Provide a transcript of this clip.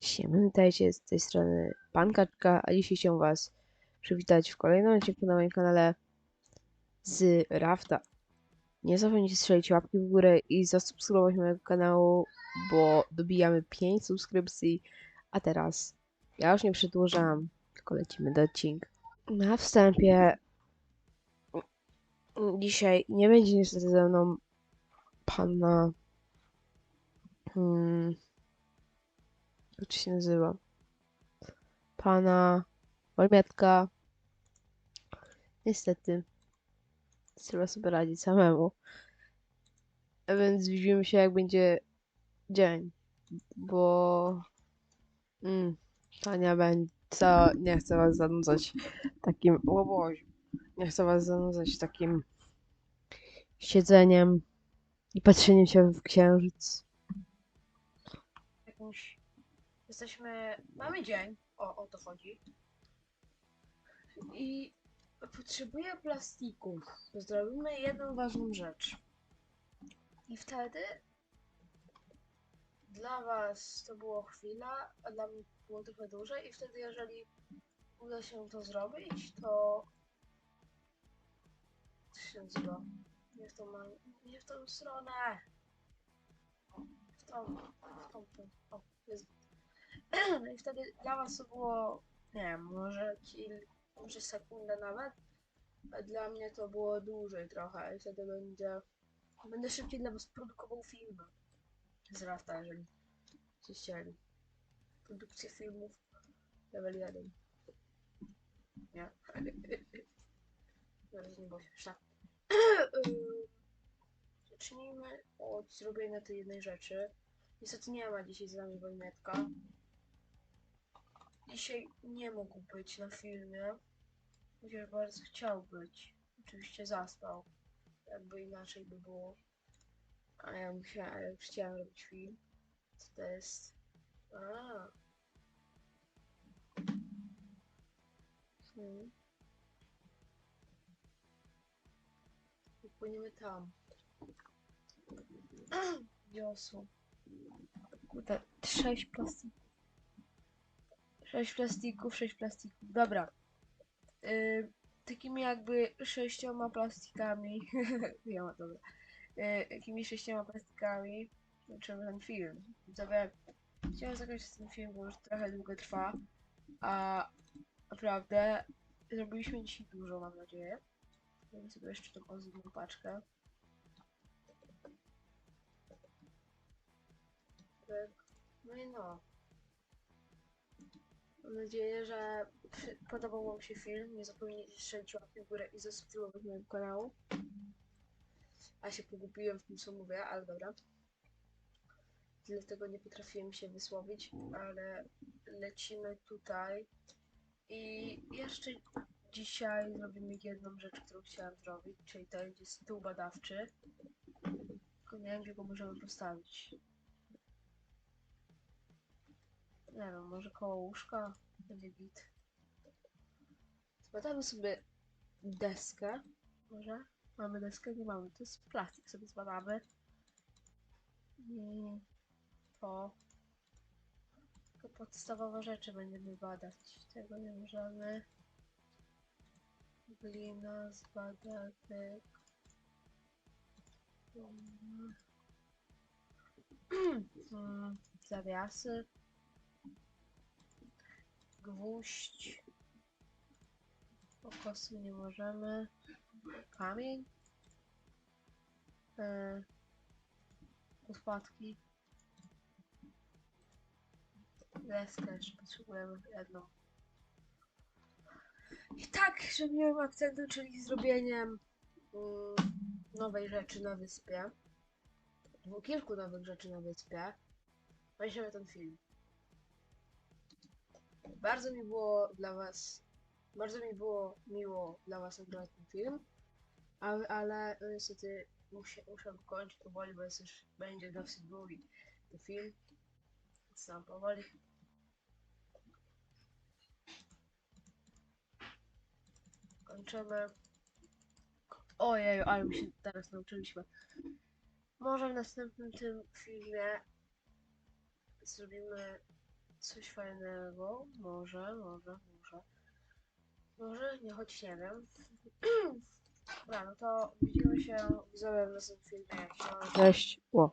Siema, witajcie z tej strony Pan Kaczka, a dzisiaj chciałem was przywitać w kolejnym odcinku na moim kanale z Rafta. Nie zapomnijcie strzelić łapki w górę i zasubskrybować mojego kanału, bo dobijamy 5 subskrypcji, a teraz ja już nie przedłużam, tylko lecimy do odcinka. Na wstępie dzisiaj nie będzie niestety ze mną pana hmm, jak się nazywa? Pana Olmietka. Niestety. Trzeba sobie radzić samemu. A więc widzimy się jak będzie dzień. Bo... Mm, to nie będzie... To nie chcę was zanudzać takim... Boże. Nie chcę was zanudzać takim... Siedzeniem i patrzeniem się w księżyc. Jakąś Jesteśmy. Mamy dzień. O, o to chodzi. I potrzebuję plastików. Zrobimy jedną ważną rzecz. I wtedy dla was to było chwila, a dla mnie było trochę dłużej. I wtedy, jeżeli uda się to zrobić, to. Co się nazywa? Nie w tą, ma- nie w tą stronę. W tą, w tą, tą. O, jest no i wtedy dla was to było, nie wiem, może kil, może sekundę nawet, a dla mnie to było dłużej trochę i wtedy będzie, będę szybciej dla was produkował filmy z Rafta, jeżeli ci chcieli. Produkcja filmów level 1. Nie. Zaraz nie śmieszne. Ym, Zacznijmy od zrobienia tej jednej rzeczy. Niestety nie ma dzisiaj z nami Wojnetka. Dzisiaj nie mógł być na filmie, chociaż bardzo chciał być. Oczywiście zaspał, jakby inaczej by było. A ja musiałem, chciałem robić film. Co to jest? A. Hmm. I płyniemy tam. Wiosło. Kurde, sześć plastików. Sześć plastików, sześć plastików. Dobra. Yy, takimi jakby sześcioma plastikami. ja dobra. Yy, takimi sześcioma plastikami kończymy ten film. Widzowie, chciałem zakończyć ten film, bo już trochę długo trwa. A naprawdę zrobiliśmy dzisiaj dużo, mam nadzieję. Zrobię sobie jeszcze tą ozdobną paczkę. Tak. No i no. Mam nadzieję, że podobał Wam się film. Nie zapomnijcie strzelić łapki w górę i zasubskrybować mojego kanału. A się pogubiłem w tym, co mówię, ale dobra. Dlatego nie potrafiłem się wysłowić, ale lecimy tutaj. I jeszcze dzisiaj zrobimy jedną rzecz, którą chciałam zrobić, czyli to będzie stół badawczy. Tylko nie wiem, gdzie go możemy postawić. Nie wiem, może koło łóżka będzie git. Zbadamy sobie deskę. Może? Mamy deskę? Nie mamy. To jest plastik, sobie zbadamy. I to. Tylko podstawowe rzeczy będziemy badać. Tego nie możemy. Glina, zbadatek. Hmm, Zawiasy gwóźdź. Pokosy nie możemy. Kamień. E, odpadki. Deskę jeszcze potrzebujemy jedną. I tak, zrobiłem akcentem, czyli zrobieniem mm, nowej rzeczy na wyspie. Dwu kilku nowych rzeczy na wyspie. Weźmiemy ten film. Bardzo mi było dla was, bardzo mi było miło dla was nagrywać ten film, ale, ale no niestety muszę, muszę go kończyć powoli, bo jest już, będzie dosyć długi ten film, tam powoli. Kończymy. Ojej, ale my się teraz nauczyliśmy. Może w następnym tym filmie zrobimy coś fajnego. Może, może, może. Może, nie, choć nie wiem. Dobra, no to widzimy się w następnym filmie. Cześć. O.